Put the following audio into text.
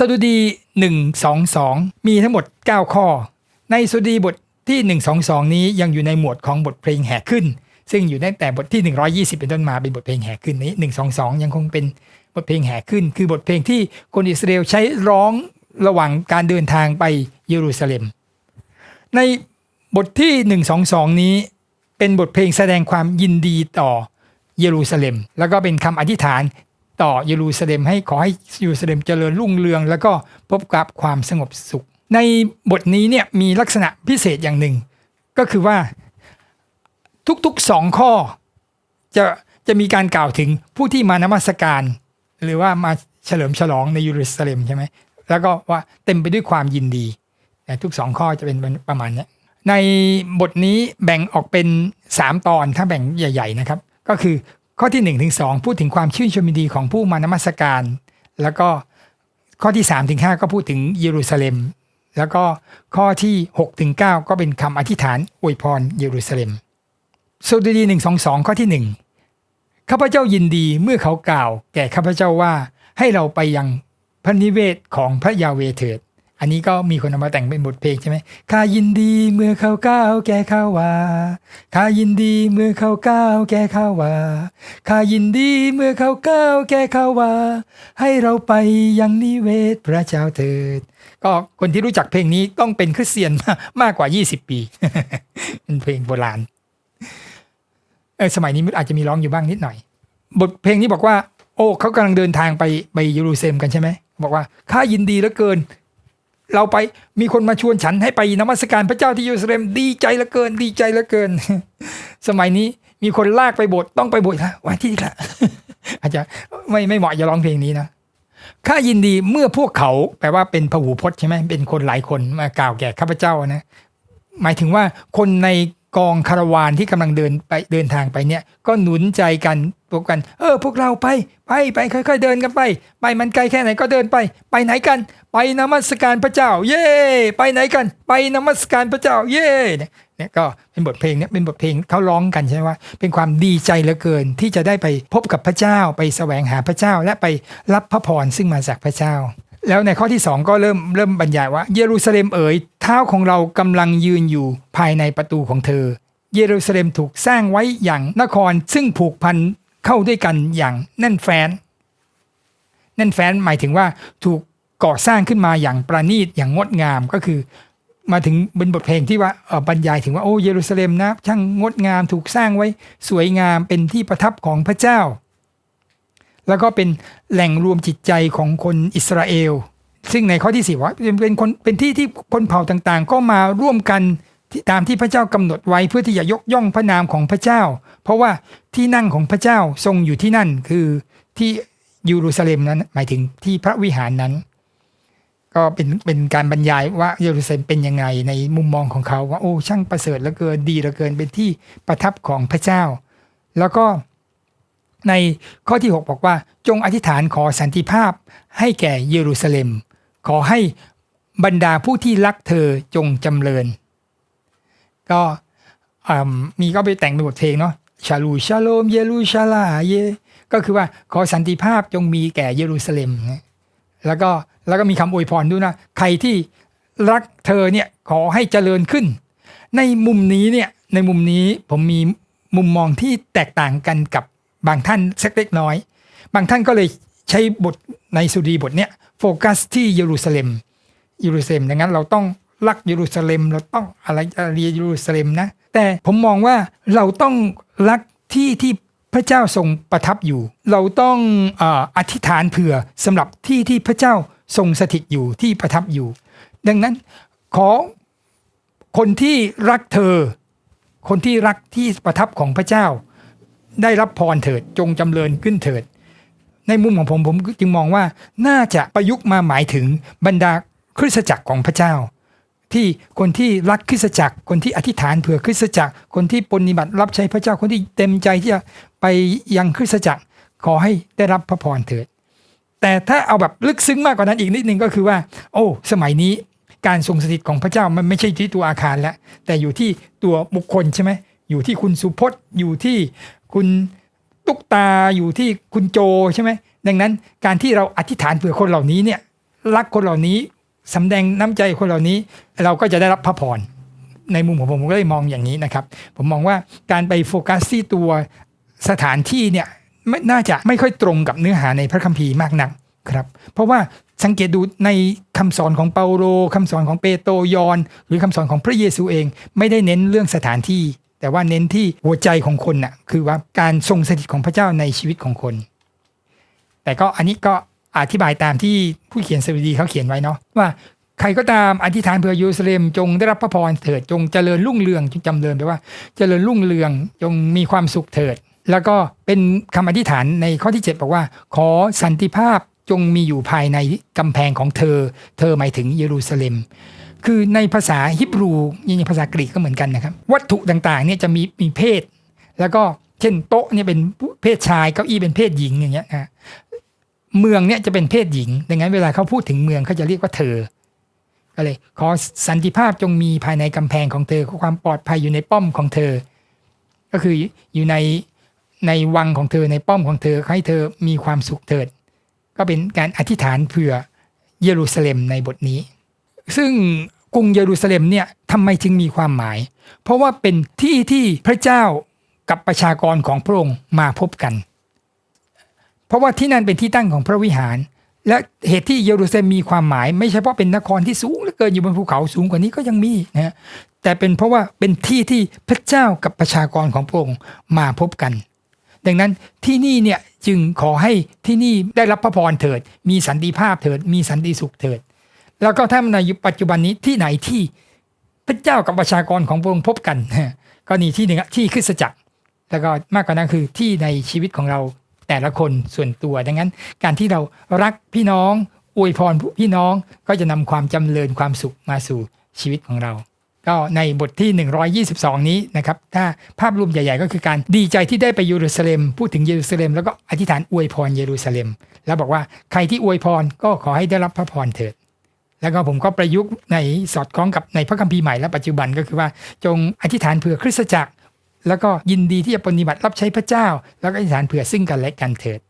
สดุดี 122 มีทั้งหมด 9 ข้อ ในสดุดีบทที่ 122 นี้ยังอยู่ในหมวดของบทเพลงแห่ขึ้น ซึ่งอยู่ตั้งแต่บทที่ 120 เป็นต้นมาเป็นบทเพลงแห่ขึ้นนี้ 122 ยังคงเป็นบทเพลงแห่ขึ้น คือบทเพลงที่คนอิสราเอลใช้ร้องระหว่างการเดินทางไปเยรูซาเล็ม ในบทที่ 122 นี้เป็นบทเพลงแสดงความยินดีต่อเยรูซาเล็ม แล้วก็เป็นคำอธิษฐาน ต่อเยรูซาเล็มให้ขอให้เยรูซาเล็มเจริญรุ่งเรือง แล้วก็พบกับความสงบสุข ในบทนี้เนี่ยมีลักษณะพิเศษอย่างหนึ่ง ก็คือว่าทุกๆสองข้อจะจะมีการกล่าวถึงผู้ที่มานมัสการ หรือว่ามาเฉลิมฉลองในเยรูซาเล็มใช่ไหมแล้วก็ว่าเต็มไปด้วยความยินดีแต่ทุกสองข้อจะเป็นประมาณเนี้ยในบทนี้แบ่งออกเป็น 3 ตอนถ้าแบ่งใหญ่ ๆนะครับ ก็คือ ข้อที่1นถึงสพูดถึงความชื่นชมยินดีของผู้มานมัสการ แล้วก็ข้อที่3ถึง5ก็พูดถึงเยรูซาเล็ม แล้วก็ข้อที่6ถึง9ก็เป็นคำอธิษฐานอวยพรเยรูซาเล็มสดุดีหนึ่งสองสองข้อที่หนึ่งข้าพเจ้ายินดีเมื่อเขากล่าว แก่ข้าพเจ้าว่าให้เราไปยังพระนิเวศของพระยาเวเถิด อันนี้ก็มีคนเอามาแต่งเป็นบทเพลงใช่ไหมข้ายินดีเมื่อเขาก้าวแก่ข้าว่าข้ายินดีเมื่อเขาก้าวแก่ข้าว่าข้ายินดีเมื่อเขาก้าวแก่ข้าว่า ให้เราไปยังนิเวศพระเจ้าเถิด ก็คนที่รู้จักเพลงนี้ต้องเป็นคริสเตียนมากกว่า 20 ปี เป็นเพลงโบราณ เออสมัยนี้อาจจะมีร้องอยู่บ้างนิดหน่อย บทเพลงนี้บอกว่า โอ้เขากำลังเดินทางไปไปเยรูซาเล็มกันใช่ไหมบอกว่าข้ายินดีเหลือเกิน เราไปมีคนมาชวนฉันให้ไปนมัสการพระเจ้าที่เยรูซาเล็มดีใจเหลือเกิน ดีใจเหลือเกิน สมัยนี้มีคนลากไปโบสถ์ต้องไปโบสถ์ละวันที่ละอาจจะไม่ไม่เหมาะจะร้องเพลงนี้นะข้ายินดีเมื่อพวกเขาแปลว่าเป็นพหูพจน์ใช่ไหมเป็นคนหลายคนมากล่าวแก่ข้าพเจ้านะหมายถึงว่าคนใน กองคาราวานที่กำลังเดินไปเดินทางไปเนี่ย ก็หนุนใจกันพวกกัน เออ พวกเราไปไปไปค่อยๆเดินกันไป ไปมันไกลแค่ไหนก็เดินไป ไปไหนกัน ไปนมัสการพระเจ้า เย่ไปไหนกัน ไปนมัสการพระเจ้า เย่เนี่ยก็เป็นบทเพลงเนี่ยเป็นบทเพลงเขาร้องกันใช่ไหมว่า เป็นความดีใจเหลือเกินที่จะได้ไปพบกับพระเจ้า ไปแสวงหาพระเจ้าและไปรับพระพรซึ่งมาจากพระเจ้า แล้วในข้อที่สองก็เริ่มเริ่มบรรยายว่า เยรูซาเล็มเอ๋ยเท้าของเรากำลังยืนอยู่ภายในประตูของเธอ เยรูซาเล็มถูกสร้างไว้อย่างนครซึ่งผูกพันเข้าด้วยกันอย่างแน่นแฟ้นแน่นแฟ้นหมายถึงว่าถูกก่อสร้างขึ้นมาอย่างประณีตอย่างงดงามก็คือ มาถึงเป็นบทเพลงที่ว่าบรรยายถึงว่าโอ้เยรูซาเล็มนะช่างงดงามถูกสร้างไว้สวยงามเป็นที่ประทับของพระเจ้า แล้วก็เป็นแหล่งรวมจิตใจของคนอิสราเอล ซึ่งในข้อที่สี่ว่าเป็นคนเป็นที่ที่คนเผ่าต่างๆ ก็มาร่วมกันตามที่พระเจ้ากำหนดไว้เพื่อที่จะยกย่องพระนามของพระเจ้า เพราะว่าที่นั่งของพระเจ้าทรงอยู่ที่นั่นคือที่เยรูซาเล็มนั้นหมายถึงที่พระวิหารนั้น ก็เป็นเป็นการบรรยายว่าเยรูซาเล็มเป็นยังไงในมุมมองของเขาว่าโอ้ช่างประเสริฐเหลือเกินดีเหลือเกินเป็นที่ประทับของพระเจ้า แล้วก็ ในข้อที่ 6 บอกว่า จงอธิษฐานขอสันติภาพให้แก่เยรูซาเล็ม ขอให้บรรดาผู้ที่รักเธอจงจำเริญ ก็มีก็ไปแต่งเป็นบทเพลงเนาะชาลูชาโลมเยรูชาลาเยก็คือว่าขอสันติภาพจงมีแก่เยรูซาเล็ม แล้วก็แล้วก็มีคำอวยพรด้วยนะ ใครที่รักเธอเนี่ยขอให้เจริญขึ้น ในมุมนี้เนี่ยในมุมนี้ผมมีมุมมองที่แตกต่างกันกับ บางท่านสักเล็กน้อย บางท่านก็เลยใช้บทในสุดีบทเนี้ยโฟกัสที่เยรูซาเล็มเยรูซาเล็มดังนั้นเราต้องรักเยรูซาเล็ม เราต้องอะไรเรียเยรูซาเล็มนะ แต่ผมมองว่าเราต้องรักที่ที่พระเจ้าทรงประทับอยู่ เราต้องอธิษฐานเผื่อสำหรับที่ที่พระเจ้าทรงสถิตอยู่ที่ประทับอยู่ ดังนั้นขอคนที่รักเธอ คนที่รักที่ประทับของพระเจ้า ได้รับพรเถิดจงจำเริญขึ้นเถิด ในมุมของผมผมจึงมองว่าน่าจะประยุกต์มาหมายถึงบรรดาคริสตจักรของพระเจ้า ที่คนที่รักคริสตจักร คนที่อธิษฐานเผื่อคริสตจักร คนที่ปฏิบัติรับใช้พระเจ้าคนที่เต็มใจที่จะไปยังคริสตจักร ขอให้ได้รับพระพรเถิด แต่ถ้าเอาแบบลึกซึ้งมากกว่านั้นอีกนิดนึงก็คือว่า โอ้ สมัยนี้การทรงสถิตของพระเจ้ามันไม่ใช่ที่ตัวอาคารแล้วแต่อยู่ที่ตัวบุคคลใช่ไหมอยู่ที่คุณสุพจน์อยู่ที่ คุณตุ๊กตาอยู่ที่คุณโจใช่ไหมดังนั้นการที่เราอธิษฐานเผื่อคนเหล่านี้เนี่ยรักคนเหล่านี้สำแดงน้ำใจคนเหล่านี้ เราก็จะได้รับพระพรในมุมของผมผมก็เลยมองอย่างนี้นะครับ ผมมองว่าการไปโฟกัสที่ตัวสถานที่เนี่ยไม่น่าจะไม่ค่อยตรงกับเนื้อหาในพระคัมภีร์มากนักครับ เพราะว่าสังเกตดูในคำสอนของเปาโลคำสอนของเปโตรยอน หรือคำสอนของพระเยซูเอง ไม่ได้เน้นเรื่องสถานที่ แต่ว่าเน้นที่หัวใจของคนน่ะคือว่าการทรงสถิตของพระเจ้าในชีวิตของคน แต่ก็อันนี้ก็อธิบายตามที่ผู้เขียนสดุดีเขาเขียนไว้เนาะว่าใครก็ตามอธิษฐานเพื่อเยรูซาเล็มจงได้รับพระพรเถิดจงเจริญรุ่งเรืองจงจำเริญไปลว่า เจริญรุ่งเรืองจงมีความสุขเถิด แล้วก็เป็นคำอธิษฐานในข้อที่ 7 บอกว่า ขอสันติภาพจงมีอยู่ภายในกำแพงของเธอ เธอหมายถึงเยรูซาเล็ม คือในภาษาฮิบรูยังภาษากรีกก็เหมือนกันนะครับ วัตถุต่างๆเนี่ยจะมีมีเพศ แล้วก็เช่นโต๊ะเนี่ยเป็นเพศชายเก้าอี้เป็นเพศหญิงอย่างเงี้ยนะเมืองเนี่ยจะเป็นเพศหญิง ดังนั้นเวลาเขาพูดถึงเมืองเขาจะเรียกว่าเธอ ก็เลย ขอสันติภาพจงมีภายในกำแพงของเธอขอความปลอดภัยอยู่ในป้อมของเธอ ก็คืออยู่ในในวังของเธอในป้อมของเธอให้เธอมีความสุขเถิด ก็เป็นการอธิษฐานเผื่อเยรูซาเล็มในบทนี้ ซึ่งกรุงเยรูซาเล็มเนี่ยทำไมจึงมีความหมาย เพราะว่าเป็นที่ที่พระเจ้ากับประชากรของพระองค์มาพบกัน เพราะว่าที่นั่นเป็นที่ตั้งของพระวิหาร และเหตุที่เยรูซาเล็มมีความหมาย ไม่ใช่เพราะเป็นนครที่สูงเหลือเกินอยู่บนภูเขาสูงกว่านี้ก็ยังมีนะฮะแต่เป็นเพราะว่าเป็นที่ที่พระเจ้ากับประชากรของพระองค์มาพบกัน ดังนั้นที่นี่เนี่ยจึงขอให้ที่นี่ได้รับพระพรเถิด มีสันติภาพเถิด มีสันติสุขเถิด แล้วก็ถ้าในปัจจุบันนี้ที่ไหนที่พระเจ้ากับประชากรของพระองค์พบกันก็นี่ที่หนึ่งที่คริสตจักร แล้วก็มากกว่านั้นคือที่ในชีวิตของเราแต่ละคนส่วนตัวดังนั้น การที่เรารักพี่น้องอวยพรพี่น้องก็จะนำความจำเริญความสุขมาสู่ชีวิตของเรา ก็ในบทที่ 122 นี้นะครับถ้าภาพรวมใหญ่ๆ ก็คือการดีใจที่ได้ไปเยรูซาเล็ม พูดถึงเยรูซาเล็มแล้วก็อธิษฐานอวยพรเยรูซาเล็ม แล้วบอกว่าใครที่อวยพรก็ขอให้ได้รับพระพรเถิด แล้วก็ผมก็ประยุกต์ในสอดคล้องกับในพระคัมภีร์ใหม่และปัจจุบันก็คือว่าจงอธิษฐานเผื่อคริสตจักร แล้วก็ยินดีที่จะปฏิบัติรับใช้พระเจ้า แล้วก็อธิษฐานเผื่อซึ่งกันและกันเถิด